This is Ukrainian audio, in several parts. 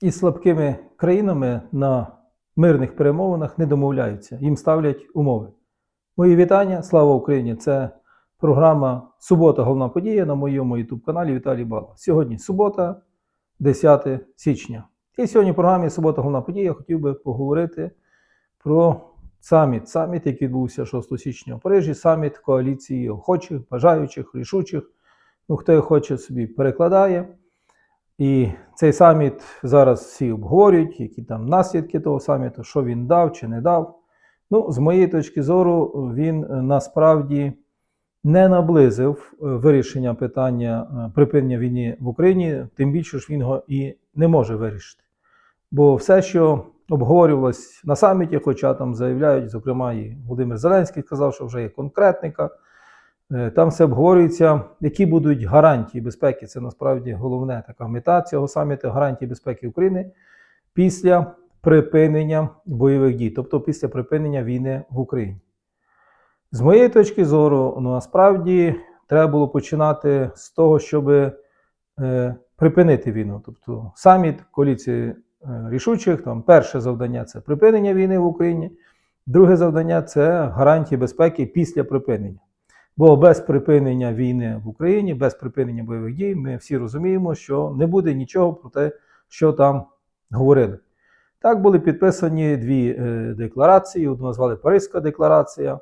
із слабкими країнами на мирних перемовинах не домовляються, їм ставлять умови. Мої вітання, слава Україні! Це програма Субота, головна подія на моєму youtube каналі Віталій Бала. Сьогодні субота, 10 січня. І сьогодні в програмі Субота, головна подія хотів би поговорити про саміт. Саміт, який відбувся 6 січня у Парижі, саміт коаліції охочих, бажаючих, рішучих. Ну, хто хоче собі перекладає. І цей саміт зараз всі обговорюють, які там наслідки того саміту, що він дав чи не дав. Ну, з моєї точки зору, він е, насправді не наблизив е, вирішення питання е, припинення війни в Україні, тим більше ж він його і не може вирішити. Бо все, що обговорювалось на саміті, хоча там заявляють, зокрема, і Володимир Зеленський сказав, що вже є конкретника. Е, Там все обговорюється, які будуть гарантії безпеки. Це насправді головна така мета цього саміту гарантії безпеки України після припинення бойових дій, тобто після припинення війни в Україні. З моєї точки зору, ну насправді треба було починати з того, щоб е, припинити війну. Тобто саміт коаліції е, рішучих, там перше завдання це припинення війни в Україні, друге завдання це гарантії безпеки після припинення. Бо без припинення війни в Україні, без припинення бойових дій, ми всі розуміємо, що не буде нічого про те, що там говорили. Так були підписані дві е, декларації. Одну назвали Паризька декларація.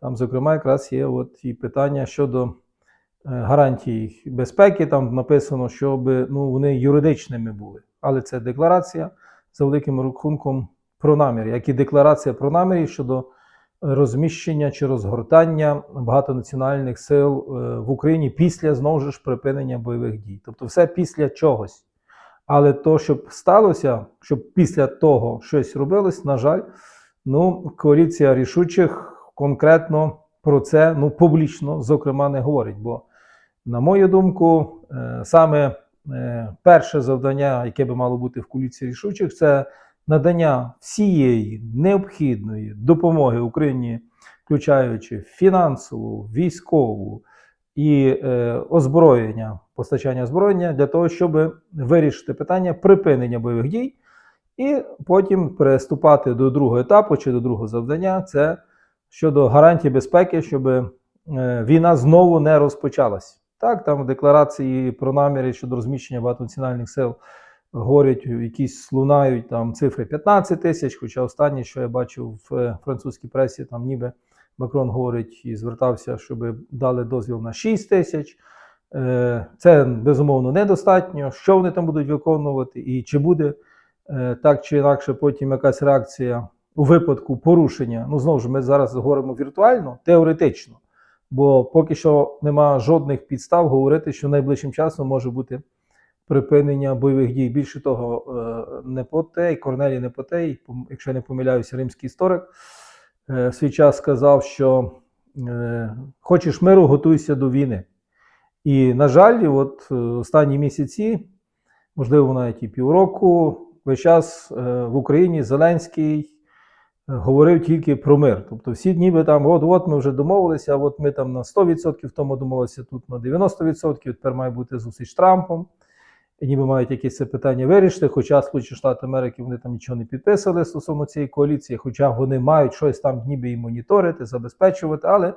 Там, зокрема, якраз є от і питання щодо е, гарантій безпеки. Там написано, щоб ну, вони юридичними були. Але це декларація за великим рахунком про намір, як і декларація про намір щодо розміщення чи розгортання багатонаціональних сил е, в Україні після знову ж припинення бойових дій. Тобто, все після чогось. Але то, щоб сталося, щоб після того щось робилось, на жаль, ну, коаліція рішучих конкретно про це ну, публічно, зокрема, не говорить. Бо, на мою думку, е, саме е, перше завдання, яке би мало бути в коаліції рішучих, це надання всієї необхідної допомоги Україні, включаючи фінансову, військову і е, озброєння, постачання озброєння для того, щоб вирішити питання припинення бойових дій, і потім переступати до другого етапу чи до другого завдання це щодо гарантій безпеки, щоб е, війна знову не розпочалась. Так, там декларації про наміри щодо розміщення багатонаціональних сил говорять, якісь лунають там цифри 15 тисяч, хоча останнє, що я бачив в е, французькій пресі, там ніби Макрон говорить і звертався, щоб дали дозвіл на 6 тисяч. Е, Це безумовно недостатньо. Що вони там будуть виконувати, і чи буде е, так чи інакше потім якась реакція у випадку порушення. Ну, знову ж ми зараз говоримо віртуально, теоретично, бо поки що нема жодних підстав говорити, що найближчим часом може бути припинення бойових дій. Більше того, е, Непотей, Корнелій Непотей, якщо я не помиляюся, римський історик, е, в свій час сказав, що е, хочеш миру, готуйся до війни. І, на жаль, от останні місяці, можливо, навіть і півроку, весь час в Україні Зеленський говорив тільки про мир. Тобто всі ніби там, от от ми вже домовилися, от ми там на 100% тому домовилися, тут на 90%, тепер має бути зустріч Трампом. Ніби мають якісь це питання вирішити, хоча Сполучені Штати Америки вони там нічого не підписали стосовно цієї коаліції, хоча вони мають щось там ніби і моніторити, забезпечувати, але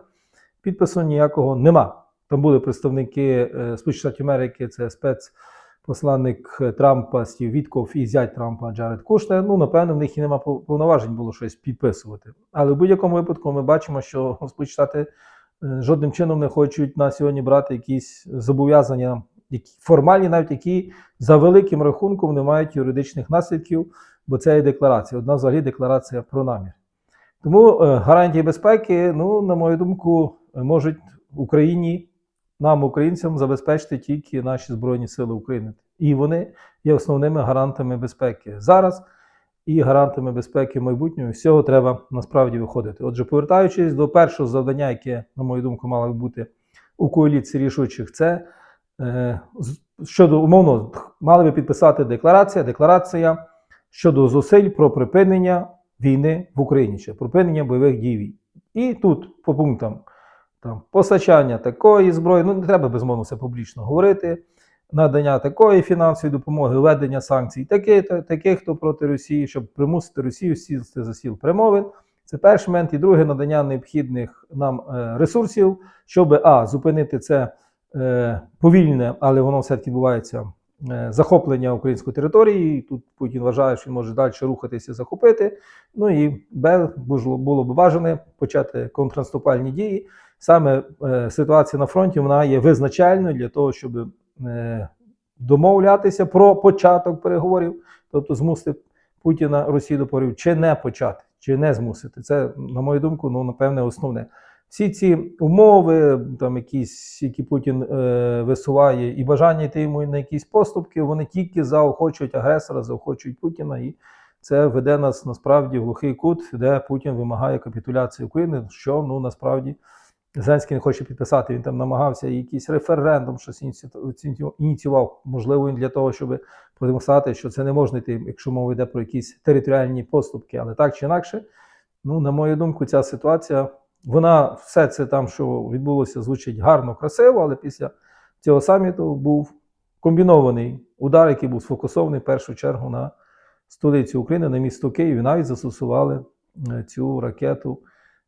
підпису ніякого нема. Там були представники е, Сполучених Штатів Америки, це спецпосланник Трампа Стів Вітков і зять Трампа Джаред Кушнер. Ну, напевно, в них і нема повноважень було щось підписувати. Але в будь-якому випадку ми бачимо, що Сполучені Штати е, жодним чином не хочуть на сьогодні брати якісь зобов'язання, які формальні, навіть які за великим рахунком не мають юридичних наслідків, бо це є декларація. Одна взагалі декларація про намір. Тому е, гарантії безпеки, ну, на мою думку, можуть Україні, нам, українцям, забезпечити тільки наші Збройні Сили України. І вони є основними гарантами безпеки зараз і гарантами безпеки майбутнього. З цього треба насправді виходити. Отже, повертаючись до першого завдання, яке, на мою думку, мало би бути у коаліції рішучих, це щодо умовно мали би підписати декларація, декларація щодо зусиль про припинення війни в Україні чи припинення бойових дій. І тут по пунктам там постачання такої зброї, ну не треба безумовно це публічно говорити. надання такої фінансової допомоги, введення санкцій, таких, таких хто проти Росії, щоб примусити Росію сісти за стіл перемовин. Це перший момент. І друге надання необхідних нам е, ресурсів, щоб а, зупинити це е, повільне, але воно все-таки відбувається е, захоплення української території. Тут Путін вважає, що він може далі рухатися, захопити. Ну і Б, було, б бажане почати контрнаступальні дії. Саме е, ситуація на фронті вона є визначальною для того, щоб е, домовлятися про початок переговорів, тобто змусити Путіна Росію до переговорів, чи не почати, чи не змусити. Це, на мою думку, ну напевне, основне. Всі ці умови, там якісь, які Путін е, висуває, і бажання йти йому на якісь поступки, вони тільки заохочують агресора, заохочують Путіна, і це веде нас насправді в глухий кут, де Путін вимагає капітуляції України, що ну насправді Зеленський не хоче підписати. Він там намагався якийсь референдум, щось ініціював, можливо, він для того, щоб продемонструвати, що це не можна йти, якщо мова йде про якісь територіальні поступки, але так чи інакше, ну, на мою думку, ця ситуація, вона все це там, що відбулося, звучить гарно, красиво, але після цього саміту був комбінований удар, який був сфокусований в першу чергу на столицю України, на місто Київ, і навіть застосували е, цю ракету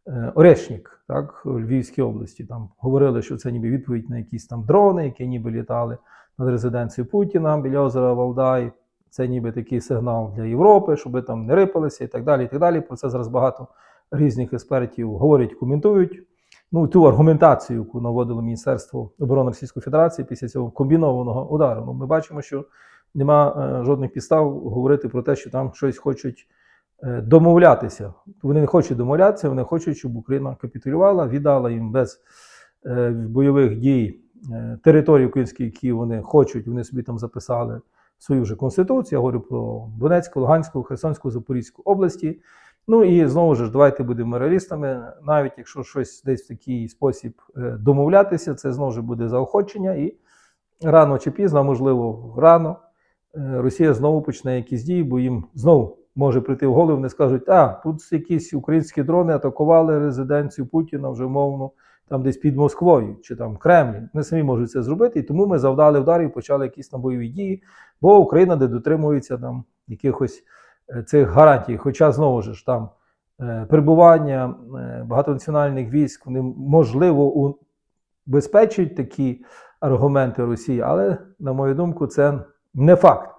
е, Орешнік, так, у Львівській області. Там говорили, що це ніби відповідь на якісь там дрони, які ніби літали над резиденцією Путіна біля озера Валдай. Це ніби такий сигнал для Європи, щоб там не рипалися і так далі. і так далі. Про це зараз багато різних експертів говорять, коментують. Ну, ту аргументацію, яку наводило Міністерство оборони Російської Федерації після цього комбінованого удару. Ну, ми бачимо, що нема е, жодних підстав говорити про те, що там щось хочуть е, домовлятися. Вони не хочуть домовлятися, вони хочуть, щоб Україна капітулювала, віддала їм без е, бойових дій е, території українські, які вони хочуть, вони собі там записали свою вже конституцію. Я говорю про Донецьку, Луганську, Херсонську, Запорізьку області. Ну і знову ж давайте будемо реалістами. Навіть якщо щось десь в такий спосіб е, домовлятися, це знову ж буде заохочення, і рано чи пізно, можливо, рано е, Росія знову почне якісь дії, бо їм знову може прийти в голову, вони скажуть, а тут якісь українські дрони атакували резиденцію Путіна вже мовно там десь під Москвою чи там Кремлі. Вони самі можуть це зробити, і тому ми завдали ударів, почали якісь там бойові дії, бо Україна де дотримується там якихось цих гарантій. Хоча знову ж там е, перебування е, багатонаціональних військ, вони можливо убезпечують такі аргументи Росії, але, на мою думку, це не факт.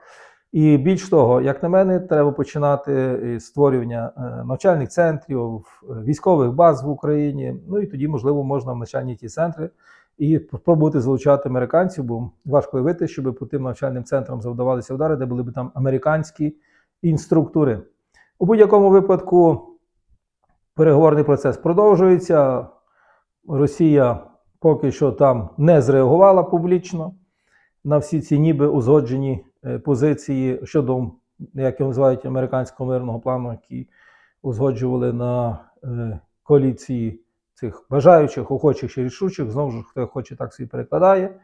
І більш того, як на мене, треба починати створювання е, навчальних центрів, військових баз в Україні. Ну і тоді, можливо, можна в навчальні ті центри і спробувати залучати американців, бо важко уявити, щоб по тим навчальним центрам завдавалися удари, де були б там американські інструктори. У будь-якому випадку переговорний процес продовжується. Росія поки що там не зреагувала публічно на всі ці ніби узгоджені е, позиції щодо, як його називають, американського мирного плану, які узгоджували на е, коаліції цих бажаючих, охочих чи рішучих. Знову ж, хто хоче, так собі перекладає.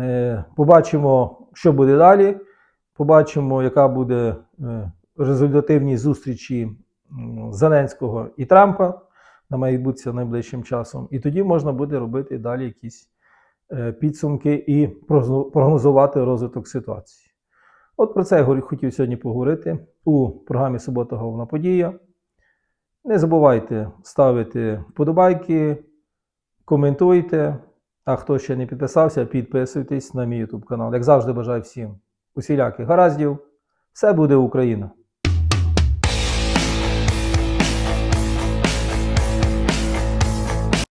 Е, Побачимо, що буде далі. Побачимо, яка буде е, результативність зустрічі Зеленського і Трампа на має відбутися найближчим часом. І тоді можна буде робити далі якісь е, підсумки і прогнозувати розвиток ситуації. От про це я хотів сьогодні поговорити у програмі Субота Головна подія. Не забувайте ставити вподобайки, коментуйте. А хто ще не підписався, підписуйтесь на мій YouTube канал. Як завжди, бажаю всім усіляких гараздів. Все буде Україна!